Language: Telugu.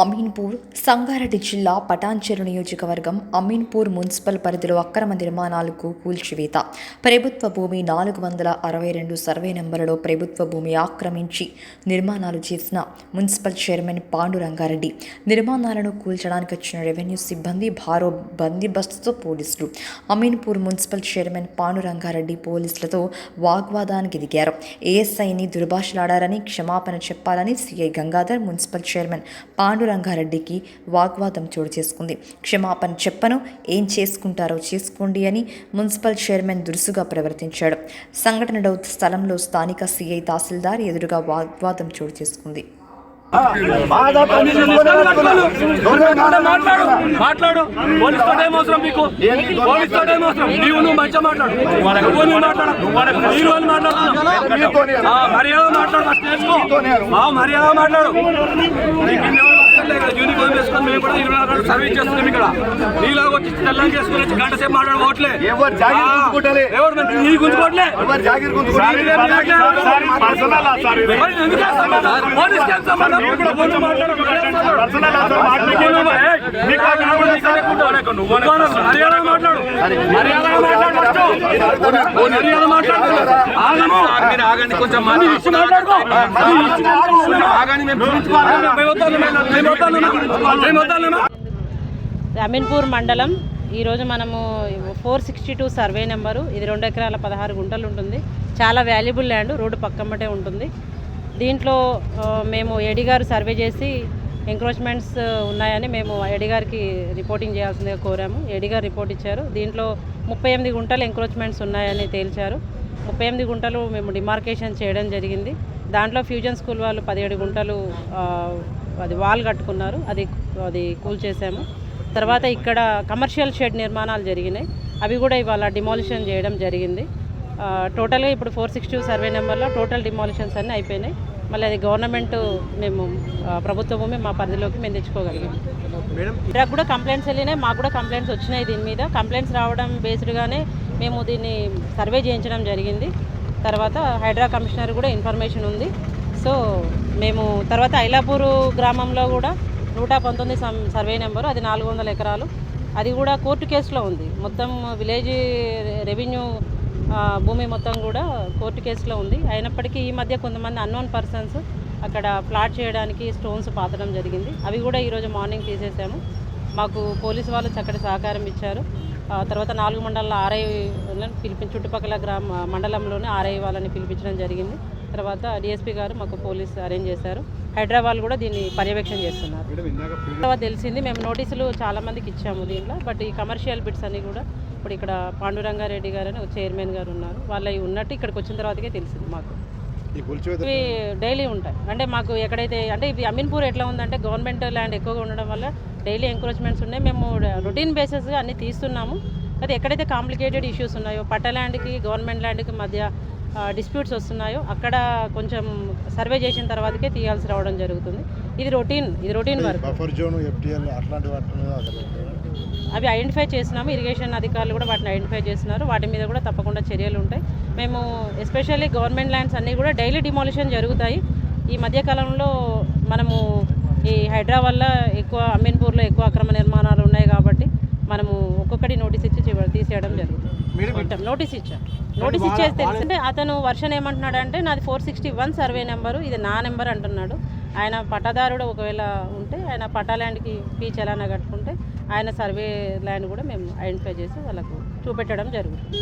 అమీన్పూర్ సంగారెడ్డి జిల్లా పటాన్చెరు నియోజకవర్గం అమీన్పూర్ మున్సిపల్ పరిధిలో అక్రమ నిర్మాణాలకు కూల్చివేత. ప్రభుత్వ భూమి నాలుగు వందల అరవై రెండు సర్వే నెంబర్లో ప్రభుత్వ భూమి ఆక్రమించి నిర్మాణాలు చేసిన మున్సిపల్ చైర్మన్ పాండురంగారెడ్డి నిర్మాణాలను కూల్చడానికి వచ్చిన రెవెన్యూ సిబ్బంది భారో బందీబస్తుతో పోలీసులు. అమీన్పూర్ మున్సిపల్ చైర్మన్ పాండురంగారెడ్డి పోలీసులతో వాగ్వాదానికి దిగారు. ఏఎస్ఐని దుర్భాషలాడారని క్షమాపణ చెప్పాలని CI Gangadhar municipal chairman Pandu రంగారెడ్డికి వాగ్వాదం చోటు చేసుకుంది. క్షమాపణ చెప్పను ఏం చేసుకుంటారో చేసుకోండి అని మున్సిపల్ చైర్మన్ దురుసుగా ప్రవర్తించాడు. సంఘటన స్థలంలో స్థానిక సిఐ తహసీల్దార్ ఎదురుగా వాగ్వాదం చోటు చేసుకుంది. మాట్లాడు. మాట్లాడు పోలీస్ తోట ఏం అవసరం మీకు. పోలీస్ తోట ఏం అవసరం నీవు నువ్వు మంచిగా మాట్లాడు. నువ్వు నువ్వు మాట్లాడు. మీరు వాళ్ళు మాట్లాడుతున్నావు ఆ, మర్యాద మాట్లాడు. ఫస్ట్ నేర్చుకో ఆ, మర్యాద మాట్లాడు. అక్కర్లే కదా, యూనిఫామ్ వేసుకొని మేము కూడా ఇరవై నాలుగు సర్వీస్ చేస్తున్నాం ఇక్కడ. నీలాగా వచ్చి తెల్లని చేసుకుని వచ్చి గంట సేపు మాట్లాడుకోవట్లే ఎవరు నీ గుంజుకోవట్లే? Police case? ఇచ్చి మాట్లాడుకో. వద్దాను. అమీన్పూర్ మండలం. ఈరోజు మనము four sixty two survey number. ఇది రెండు ఎకరాల పదహారు గుంటలు ఉంటుంది. చాలా వాల్యుబుల్ ల్యాండ్. రోడ్డు పక్కమ్మటే ఉంటుంది. దీంట్లో మేము ఏడి గారు సర్వే చేసి ఎంక్రోచ్మెంట్స్ uh, ఉన్నాయని మేము ఎడి గారికి రిపోర్టింగ్ చేయాల్సిందిగా కోరాము. ఎడి గారు రిపోర్ట్ ఇచ్చారు. దీంట్లో ముప్పై ఎనిమిది గుంటలు ఎంక్రోచ్మెంట్స్ ఉన్నాయని తేల్చారు. ముప్పై ఎనిమిది గుంటలు మేము డిమార్కేషన్ చేయడం జరిగింది. దాంట్లో ఫ్యూజన్ స్కూల్ వాళ్ళు పదిహేడు గుంటలు అది వాల్ కట్టుకున్నారు. అది అది కూల్ చేసాము తర్వాత ఇక్కడ కమర్షియల్ షెడ్ నిర్మాణాలు జరిగినాయి. అవి కూడా ఇవాళ డిమాలిషన్ చేయడం జరిగింది. టోటల్గా ఇప్పుడు ఫోర్ సిక్స్టీ సర్వే నెంబర్లో టోటల్ డిమాలిషన్స్ అన్నీ అయిపోయినాయి. మళ్ళీ అది గవర్నమెంట్ మేము ఆ, ప్రభుత్వ భూమి మా పరిధిలోకి మేము తెచ్చుకోగలిగాం. ఇక్కడ కూడా కంప్లైంట్స్ వెళ్ళినాయి మాకు కూడా కంప్లైంట్స్ వచ్చినాయి దీని మీద. కంప్లైంట్స్ రావడం బేస్డ్గానే మేము దీన్ని సర్వే చేయించడం జరిగింది. తర్వాత హైడ్రా కమిషనర్ కూడా ఇన్ఫర్మేషన్ ఉంది. సో మేము తర్వాత ఐలాపూరు గ్రామంలో కూడా నూట పంతొమ్మిది సర్వే నెంబరు అది నాలుగు వందల ఎకరాలు. అది కూడా కోర్టు కేసులో ఉంది. మొత్తం విలేజ్ రెవెన్యూ భూమి మొత్తం కూడా కోర్టు కేసులో ఉంది. అయినప్పటికీ ఈ మధ్య కొంతమంది అన్నోన్ పర్సన్స్ అక్కడ ప్లాట్ చేయడానికి స్టోన్స్ పాతడం జరిగింది. అవి కూడా ఈరోజు మార్నింగ్ తీసేసాము మాకు పోలీసు వాళ్ళు చక్కటి సహకారం ఇచ్చారు. తర్వాత నాలుగు మండలాల ఆర్ఐ పిలిపి చుట్టుపక్కల గ్రామ మండలంలోనే ఆర్ఐ వాళ్ళని పిలిపించడం జరిగింది. తర్వాత డిఎస్పీ గారు మాకు పోలీస్ అరేంజ్ చేశారు. హైదరాబాద్ కూడా దీన్ని పర్యవేక్షణ చేస్తున్నారు. తర్వాత తెలిసింది మేము నోటీసులు చాలా మందికి ఇచ్చాము దీంట్లో బట్ ఈ కమర్షియల్ బిట్స్ అన్ని కూడా ఇప్పుడు ఇక్కడ పాండురంగారెడ్డి గారు అని చైర్మన్ గారు ఉన్నారు. వాళ్ళవి ఉన్నట్టు ఇక్కడికి వచ్చిన తర్వాతకే తెలిసింది మాకు. ఇవి డైలీ ఉంటాయి. అంటే మాకు ఎక్కడైతే అంటే ఇవి అమీన్పూర్ ఎట్లా ఉందంటే గవర్నమెంట్ ల్యాండ్ ఎక్కువగా ఉండడం వల్ల డైలీ ఎంక్రోచ్మెంట్స్ ఉన్నాయి. మేము రొటీన్ బేసిస్గా అన్ని తీస్తున్నాము. అయితే ఎక్కడైతే కాంప్లికేటెడ్ ఇష్యూస్ ఉన్నాయో పట్ట ల్యాండ్కి గవర్నమెంట్ ల్యాండ్కి మధ్య డిస్ప్యూట్స్ వస్తున్నాయో అక్కడ కొంచెం సర్వే చేసిన తర్వాతకే తీయాల్సి రావడం జరుగుతుంది. ఇది రొటీన్ ఇది రొటీన్ వర్క్ అవి ఐడెంటిఫై చేసినాము ఇరిగేషన్ అధికారులు కూడా వాటిని ఐడెంటిఫై చేస్తున్నారు వాటి మీద కూడా తప్పకుండా చర్యలు ఉంటాయి. మేము ఎస్పెషల్లీ గవర్నమెంట్ ల్యాండ్స్ అన్నీ కూడా డైలీ డిమాలిషన్ జరుగుతాయి. ఈ మధ్యకాలంలో మనము ఈ హైడ్రా వల్ల ఎక్కువ అమీన్పూర్లో ఎక్కువ అక్రమ నిర్మాణాలు ఉన్నాయి కాబట్టి మనము ఒక్కొక్కటి నోటీస్ ఇచ్చి తీసేయడం జరుగుతుంది. నోటీస్ ఇచ్చాం. నోటీస్ ఇచ్చేసి తెలిసింటే అతను వర్షన్ ఏమంటున్నాడు అంటే నాది four sixty one survey number ఇది నా నెంబర్ అంటున్నాడు. ఆయన పట్టాదారుడు ఒకవేళ ఉంటే ఆయన పట్టా ల్యాండ్కి ఫీ చలానా కట్టుకుంటే ఆయన సర్వే ల్యాండ్ కూడా మేము ఐడెంటిఫై చేసి వాళ్ళకు చూపెట్టడం జరుగుతుంది.